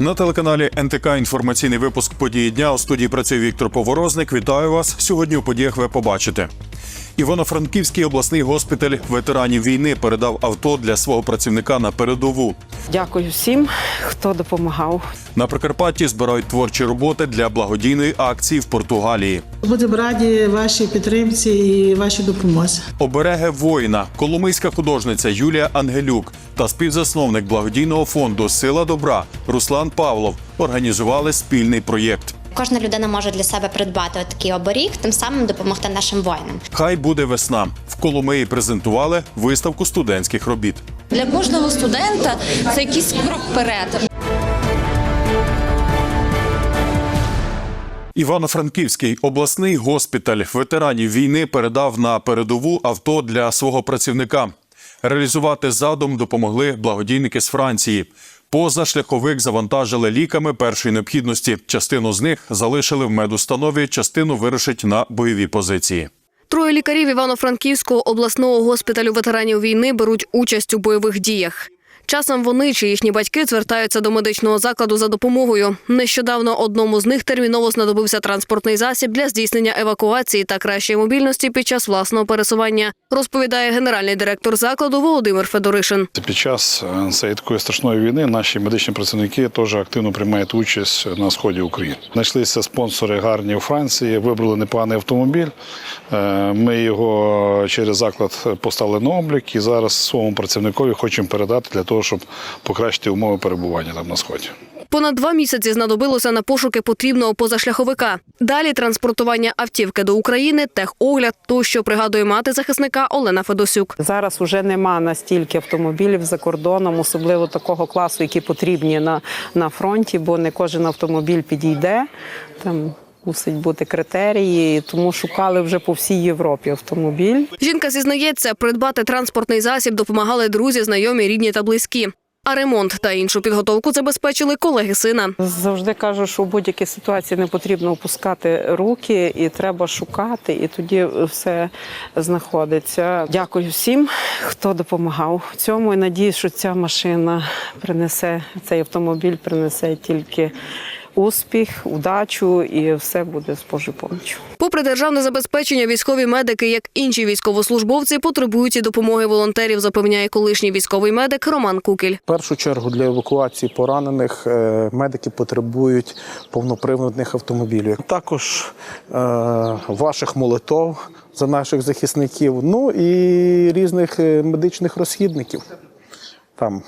На телеканалі НТК інформаційний випуск події дня. У студії працює Віктор Поворозник. Вітаю вас. Сьогодні у подіях ви побачите. Івано-Франківський обласний госпіталь ветеранів війни передав авто для свого працівника на передову. Дякую всім, хто допомагав. На Прикарпатті збирають творчі роботи для благодійної акції в Португалії. Будемо раді вашій підтримці і вашій допомозі. Обереги воїна, коломийська художниця Юлія Ангелюк та співзасновник благодійного фонду Сила добра Руслан Павлов організували спільний проєкт. Кожна людина може для себе придбати такий оберіг, тим самим допомогти нашим воїнам. Хай буде весна. В Коломиї презентували виставку студентських робіт. Для кожного студента це якийсь крок вперед. Івано-Франківський обласний госпіталь ветеранів війни передав на передову авто для свого працівника. Реалізувати задум допомогли благодійники з Франції. Позашляховик завантажили ліками першої необхідності. Частину з них залишили в медустанові, частину вирушить на бойові позиції. Троє лікарів Івано-Франківського обласного госпіталю ветеранів війни беруть участь у бойових діях. Часом вони чи їхні батьки звертаються до медичного закладу за допомогою. Нещодавно одному з них терміново знадобився транспортний засіб для здійснення евакуації та кращої мобільності під час власного пересування, розповідає генеральний директор закладу Володимир Федоришин. Під час е, цієї такої страшної війни наші медичні працівники теж активно приймають участь на сході України. Знайшлися спонсори гарні у Франції, вибрали непоганий автомобіль. Е, Ми його через заклад поставили на облік і зараз своєму працівникові хочемо передати для того, щоб покращити умови перебування там на сході. Понад два місяці знадобилося на пошуки потрібного позашляховика. Далі транспортування автівки до України, техогляд, тощо пригадує мати захисника Олена Федосюк. Зараз уже нема настільки автомобілів за кордоном, особливо такого класу, які потрібні на, на фронті, бо не кожен автомобіль підійде. Там мусить бути критерії, тому шукали вже по всій Європі автомобіль. Жінка зізнається, придбати транспортний засіб допомагали друзі, знайомі, рідні та близькі. А ремонт та іншу підготовку забезпечили колеги сина. Завжди кажу, що в будь-якій ситуації не потрібно опускати руки, і треба шукати, і тоді все знаходиться. Дякую всім, хто допомагав в цьому. І надіюсь, що ця машина принесе цей автомобіль, принесе тільки успіх, удачу, і все буде з Божою помічю. Попри державне забезпечення, військові медики, як інші військовослужбовці, потребують і допомоги волонтерів, запевняє колишній військовий медик Роман Кукіль. В першу чергу для евакуації поранених е, медики потребують повноприводних автомобілів. Також е, ваших молитов за наших захисників, ну і різних е, медичних розхідників. Там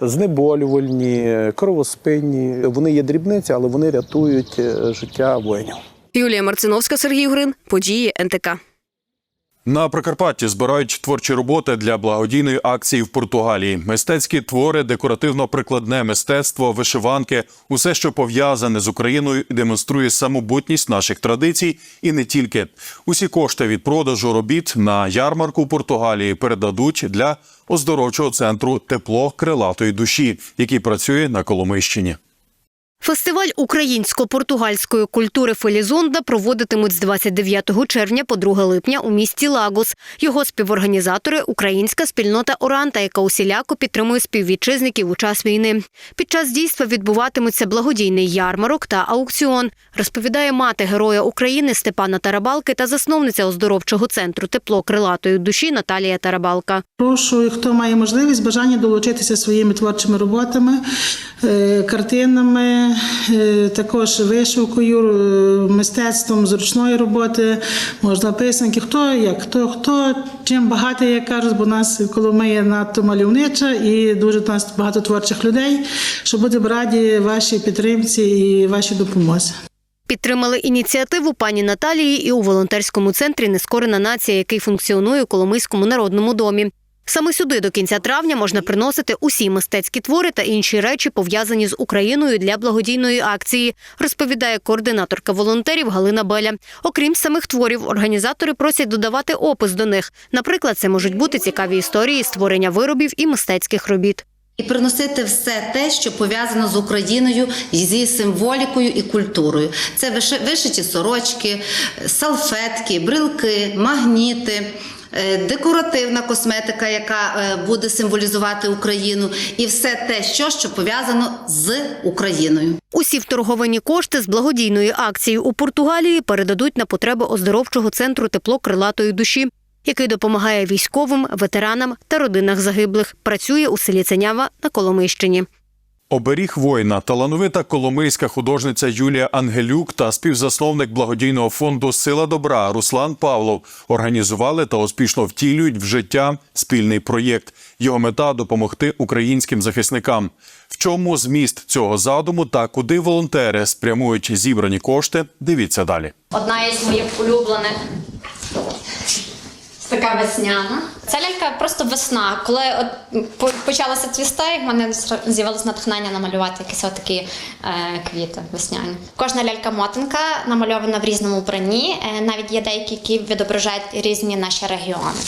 знеболювальні, кровоспинні. Вони є дрібниці, але вони рятують е, життя воїнів. Юлія Марциновська, Сергій Грин. Події НТК. На Прикарпатті збирають творчі роботи для благодійної акції в Португалії. Мистецькі твори, декоративно-прикладне мистецтво, вишиванки усе, що пов'язане з Україною, демонструє самобутність наших традицій і не тільки. Усі кошти від продажу робіт на ярмарку Португалії передадуть для оздоровчого центру тепло крилатої душі, який працює на Коломийщині. Фестиваль українсько-португальської культури Фелізонда проводитимуть з 29 червня по 2 липня у місті Лагос. Його співорганізатори – українська спільнота Оранта, яка усіляко підтримує співвітчизників у час війни. Під час дійства відбуватиметься благодійний ярмарок та аукціон, розповідає мати героя України Степана Тарабалки та засновниця оздоровчого центру тепло крилатої душі Наталія Тарабалка. Прошу, хто має можливість, бажання долучитися своїми творчими роботами, картинами, е, також вишивкою, е, мистецтвом зручної роботи, можна писанки. Хто як, хто, хто чим багатий, як кажуть, бо нас Коломия надто мальовнича і дуже у нас багато творчих людей, що будемо раді вашій підтримці і вашій допомозі. Підтримали ініціативу пані Наталії і у волонтерському центрі Нескорена нація, який функціонує у Коломийському народному домі. Саме сюди до кінця травня можна приносити усі мистецькі твори та інші речі, пов'язані з Україною для благодійної акції, розповідає координаторка волонтерів Галина Беля. Окрім самих творів, організатори просять додавати опис до них. Наприклад, це можуть бути цікаві історії створення виробів і мистецьких робіт. І приносити все те, що пов'язано з Україною, з символікою і культурою. Це виши- вишиті сорочки, салфетки, брилки, магніти. Е, декоративна косметика, яка е, буде символізувати Україну, і все те, що, що пов'язано з Україною. Усі вторговані кошти з благодійної акції у Португалії передадуть на потреби оздоровчого центру тепло крилатої душі, який допомагає військовим, ветеранам та родинах загиблих. Працює у селі Ценява на Коломийщині. Оберіг воїна, талановита коломийська художниця Юлія Ангелюк та співзасновник благодійного фонду Сила добра Руслан Павлов організували та успішно втілюють в життя спільний проєкт. Його мета допомогти українським захисникам. В чому зміст цього задуму та куди волонтери спрямують зібрані кошти? Дивіться далі. Одна із моїх улюблених. Така весняна. Ця лялька просто весна. Коли от почалася цвісти, в мене з'явилось натхнення намалювати якісь отакі е, квіти весняні. Кожна лялька-мотанка намальована в різному вбранні. Е, навіть є деякі, які відображають різні наші регіони.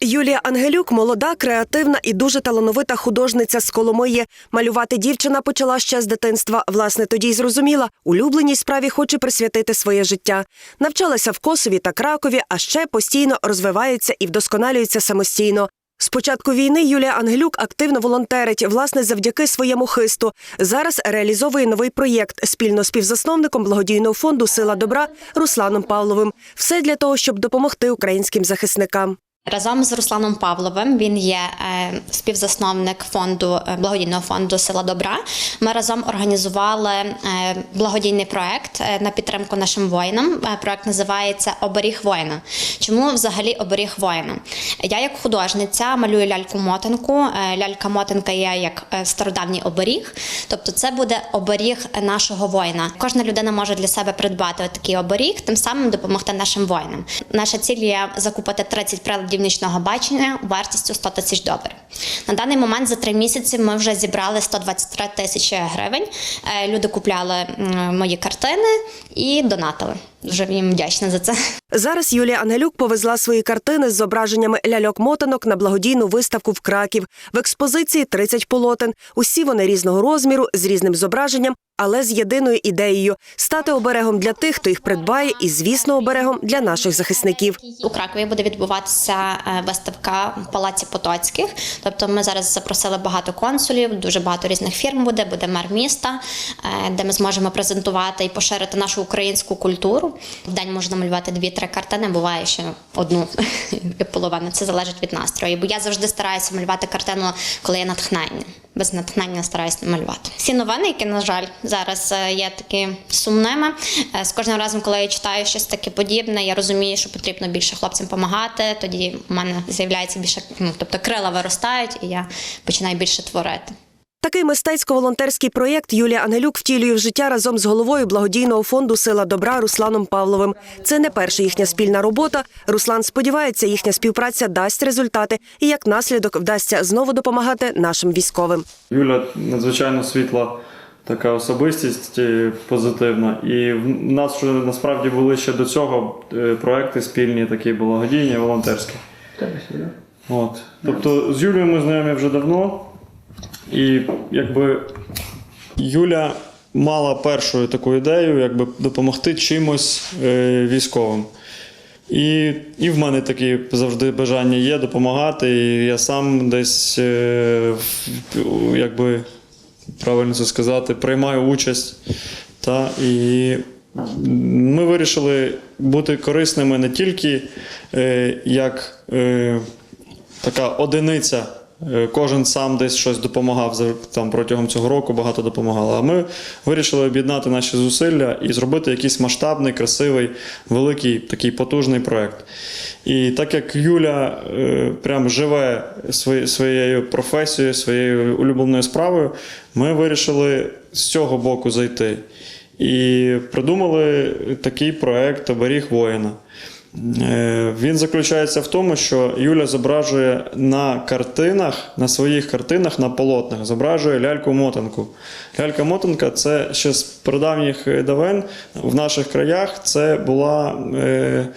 Юлія Ангелюк молода, креативна і дуже талановита художниця з Коломиї. Малювати дівчина почала ще з дитинства. Власне, тоді й зрозуміла, улюбленій справі хоче присвятити своє життя. Навчалася в Косові та Кракові, а ще постійно розвивається і вдосконалюється самостійно. З початку війни Юлія Ангелюк активно волонтерить, власне, завдяки своєму хисту. Зараз реалізовує новий проєкт спільно з співзасновником благодійного фонду Сила добра Русланом Павловим. Все для того, щоб допомогти українським захисникам. Разом з Русланом Павловим він є е, співзасновник фонду е, благодійного фонду Сила Добра. Ми разом організували е, благодійний проект на підтримку нашим воїнам. Проект називається Оберіг воїна. Чому взагалі оберіг воїна? Я як художниця малюю ляльку-мотанку. Е, Лялька-мотанка є як стародавній оберіг, тобто це буде оберіг нашого воїна. Кожна людина може для себе придбати такий оберіг, тим самим допомогти нашим воїнам. Наша ціль є закупити 30 приладів нічного бачення вартістю 100 тисяч доларів. На даний момент за три місяці ми вже зібрали 123 тисячі гривень. Е, Люди купляли мої картини і донатили. Дуже їм вдячна за це. Зараз Юлія Ангелюк повезла свої картини з зображеннями ляльок-мотанок на благодійну виставку в Краків. В експозиції 30 полотен. Усі вони різного розміру, з різним зображенням, але з єдиною ідеєю стати оберегом для тих, хто їх придбає, і звісно, оберегом для наших захисників. У Кракові буде відбуватися е, виставка в Палаці Потоцьких. Тобто ми зараз запросили багато консулів, дуже багато різних фірм буде, буде мер міста, е, де ми зможемо презентувати і поширити нашу українську культуру. В день можна малювати дві-три картини, буває ще одну половину. Це залежить від настрою. Бо я завжди стараюся малювати картину, коли є натхнення. Без натхнення стараюся малювати. Всі новини, які, на жаль, зараз е, є такі сумними. е, З кожним разом, коли я читаю щось таке подібне, я розумію, що потрібно більше хлопцям допомагати. Тоді в мене з'являється більше, ну тобто крила виростають, і я починаю більше творити. Такий мистецько-волонтерський проєкт Юлія Ангелюк втілює в життя разом з головою благодійного фонду Сила добра Русланом Павловим. Це не перша їхня спільна робота. Руслан сподівається, їхня співпраця дасть результати і як наслідок вдасться знову допомагати нашим військовим. Юля надзвичайно світла така особистість е, позитивна. І в нас вже насправді були ще до цього е, проекти спільні, такі благодійні, волонтерські. От. Тобто з Юлією ми знайомі вже давно. І якби Юля мала першу таку ідею, якби допомогти чимось е, військовим. І, і в мене такі завжди бажання є допомагати. І я сам десь, е, якби правильно це сказати, приймаю участь. Та, і ми вирішили бути корисними не тільки е, як е, така одиниця. Е, Кожен сам десь щось допомагав там протягом цього року, багато допомагало. А ми вирішили об'єднати наші зусилля і зробити якийсь масштабний, красивий, великий такий потужний проект. І так як Юля е, прям живе своєю професією, своєю улюбленою справою, ми вирішили з цього боку зайти. І придумали такий проект Оберіг воїна. Е, Він заключається в тому, що Юля зображує на картинах, на своїх картинах, на полотнах, зображує ляльку-мотанку. Лялька-мотанка це ще з прадавніх давен в наших краях це була. Е,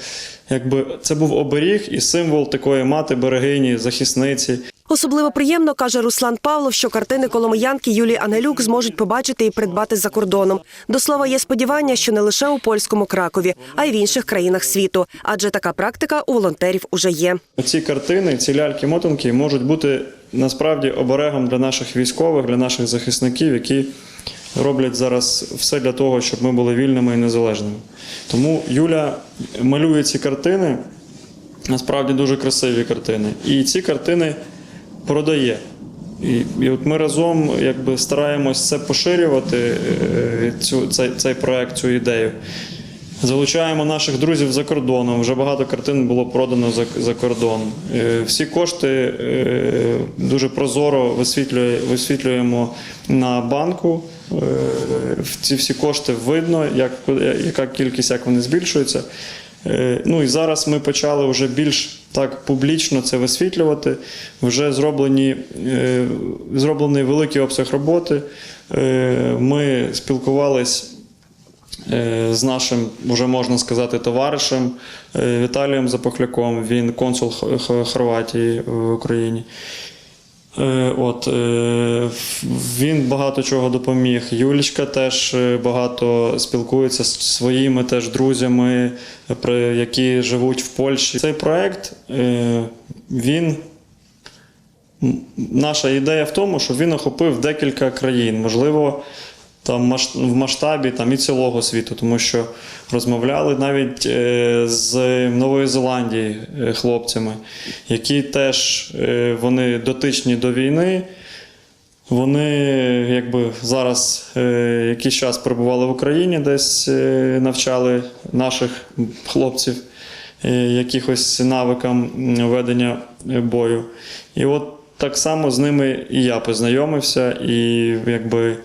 Якби це був оберіг і символ такої мати берегині, захисниці. Особливо приємно, каже Руслан Павлов, що картини коломиянки Юлії Ангелюк зможуть побачити і придбати за кордоном. До слова, є сподівання, що не лише у польському Кракові, а й в інших країнах світу, адже така практика у волонтерів уже є. Ці картини, ці ляльки-мотанки можуть бути насправді оберегом для наших військових, для наших захисників, які роблять зараз все для того, щоб ми були вільними і незалежними. Тому Юля малює ці картини, насправді дуже красиві картини. І ці картини продає. І, і от ми разом якби стараємось це поширювати, е, цю, цей, цей проект, цю ідею. Залучаємо наших друзів за кордоном. Вже багато картин було продано за, за кордон. Е, Всі кошти е, дуже прозоро висвітлює, висвітлюємо на банку. Ці всі кошти видно, як, яка кількість, як вони збільшуються. Ну і зараз ми почали вже більш так публічно це висвітлювати. Вже зроблені, е, зроблений великий обсяг роботи. Е, Ми спілкувались е, з нашим, вже можна сказати, товаришем Віталієм Запохляком. Він консул Хорватії в Україні. Е, От, е, він багато чого допоміг. Юлічка теж е, багато спілкується з своїми теж друзями, які живуть в Польщі. Цей проект він. Наша ідея в тому, що він охопив декілька країн, можливо, там в масштабі там, і цілого світу, тому що розмовляли навіть е, з Нової Зеландії е, хлопцями, які теж е, вони дотичні до війни. Вони якби зараз е, якийсь час перебували в Україні, десь е, навчали наших хлопців е, якихось навикам ведення бою. І от так само з ними і я познайомився, і якби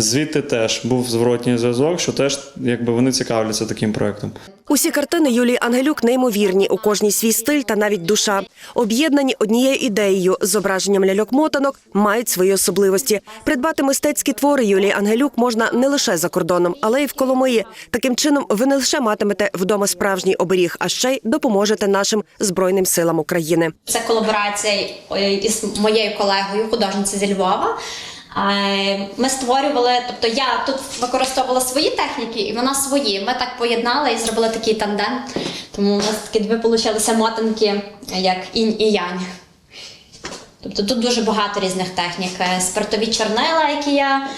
звідти теж був зворотній зв'язок, що теж якби вони цікавляться таким проектом. Усі картини Юлії Ангелюк неймовірні, у кожній свій стиль та навіть душа. Об'єднані однією ідеєю зображенням ляльок-мотанок мають свої особливості. Придбати мистецькі твори Юлії Ангелюк можна не лише за кордоном, але й в Коломиї. Таким чином, ви не лише матимете вдома справжній оберіг, а ще й допоможете нашим збройним силам України. Це колаборація е, із моєю колегою, художницею зі Львова. Ми створювали, тобто я тут використовувала свої техніки, і вона свої. Ми так поєднали і зробили такий тандем. Тому у нас такі дві получилися мотанки, як інь і янь. Тобто тут дуже багато різних технік. Е, Спиртові чорнила, які я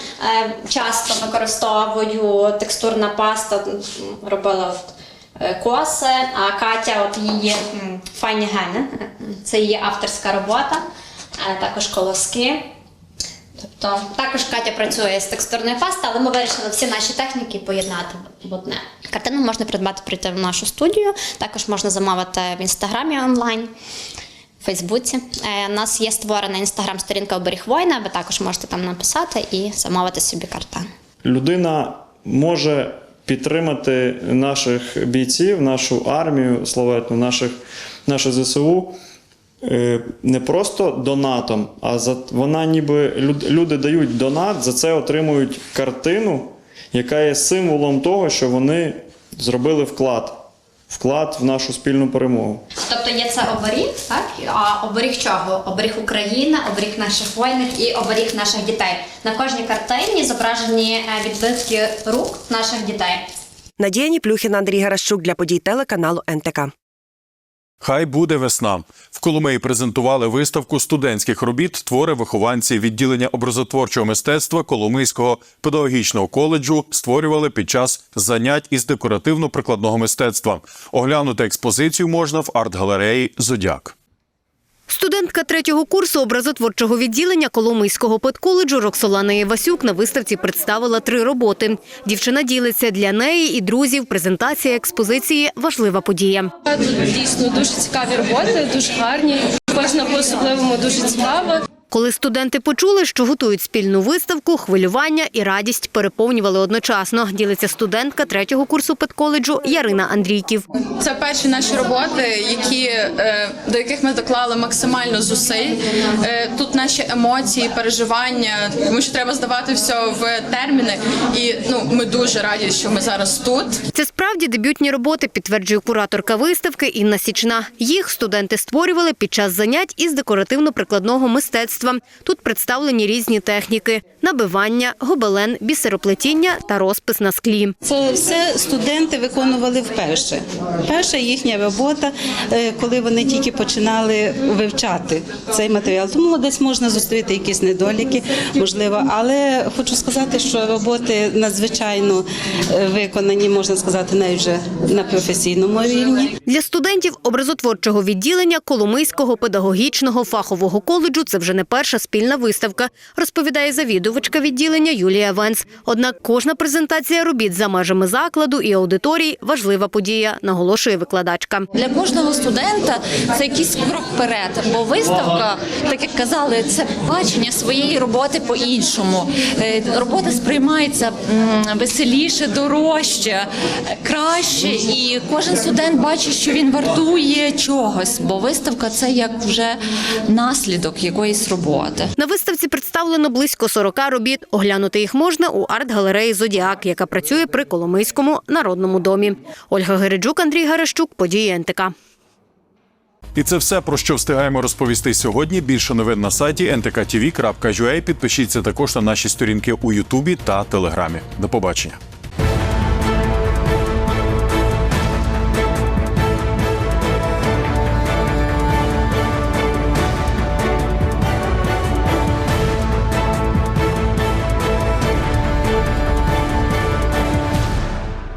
е, часто використовую, текстурна паста робила е, коси, а Катя, от її файні гени, це її авторська робота, також колоски. Тобто також Катя працює з текстурною пастою, але ми вирішили всі наші техніки поєднати в одне. Картину можна придбати прийти в нашу студію, також можна замовити в інстаграмі онлайн. В Фейсбуці. Е, У нас є створена інстаграм-сторінка Оберіг воїна, ви також можете там написати і замовити собі картину. людина може підтримати наших бійців, нашу армію, славетну, наших, наше ЗСУ. Е, Не просто донатом, а за вона ніби люди дають донат, за це отримують картину, яка є символом того, що вони зробили вклад. Вклад в нашу спільну перемогу. Тобто є це оберіг, так? А оберіг чого? Оберіг України, оберіг наших воїнів і оберіг наших дітей. На кожній картині зображені е, відбитки рук наших дітей. Надія Ніплюхіна, Андрій Гаращук для подій телеканалу НТК. Хай буде весна. В Коломиї презентували виставку студентських робіт твори вихованці відділення образотворчого мистецтва Коломийського педагогічного коледжу створювали під час занять із декоративно-прикладного мистецтва. Оглянути експозицію можна в арт-галереї Зодяк. Студентка третього курсу образотворчого відділення Коломийського педколеджу Роксолана Євасюк на виставці представила три роботи. Дівчина ділиться для неї і друзів. Презентація експозиції важлива подія. Дійсно дуже цікаві роботи, дуже гарні. Кожна по-особливому дуже цікава. Коли студенти почули, що готують спільну виставку, хвилювання і радість переповнювали одночасно. Ділиться студентка третього курсу педколеджу Ярина Андрійків. Це перші наші роботи, які, е, до яких ми доклали максимально зусиль. Е, Тут наші емоції, переживання, тому що треба здавати все в терміни. І ну, ми дуже раді, що ми зараз тут. Це справді дебютні роботи, підтверджує кураторка виставки Інна Січна. Їх студенти створювали під час занять із декоративно-прикладного мистецтва. Тут представлені різні техніки: набивання, гобелен, бісероплетіння та розпис на склі. Це все студенти виконували вперше. Перша їхня робота, е, коли вони тільки починали вивчати цей матеріал. Тому десь можна зустріти якісь недоліки, можливо. Але хочу сказати, що роботи надзвичайно е, виконані, можна сказати, навіть вже на професійному рівні. Для студентів образотворчого відділення Коломийського педагогічного фахового коледжу це вже не перша спільна виставка, розповідає завідувачка відділення Юлія Венс. Однак кожна презентація робіт за межами закладу і аудиторій важлива подія, наголошує викладачка. Для кожного студента це якийсь крок вперед, бо виставка, так як казали, це бачення своєї роботи по-іншому. Е, Робота сприймається веселіше, дорожче, краще, і кожен студент бачить, що він вартує чогось, бо виставка це як вже наслідок якоїсь роботи. На виставці представлено близько 40 робіт. Оглянути їх можна у арт-галереї Зодіак, яка працює при Коломийському народному домі. Ольга Гереджук, Андрій Гарещук, події НТК. І це все про що встигаємо розповісти сьогодні. Більше новин на сайті ntktv.ua. Підпишіться також на наші сторінки у Ютубі та Телеграмі. До побачення.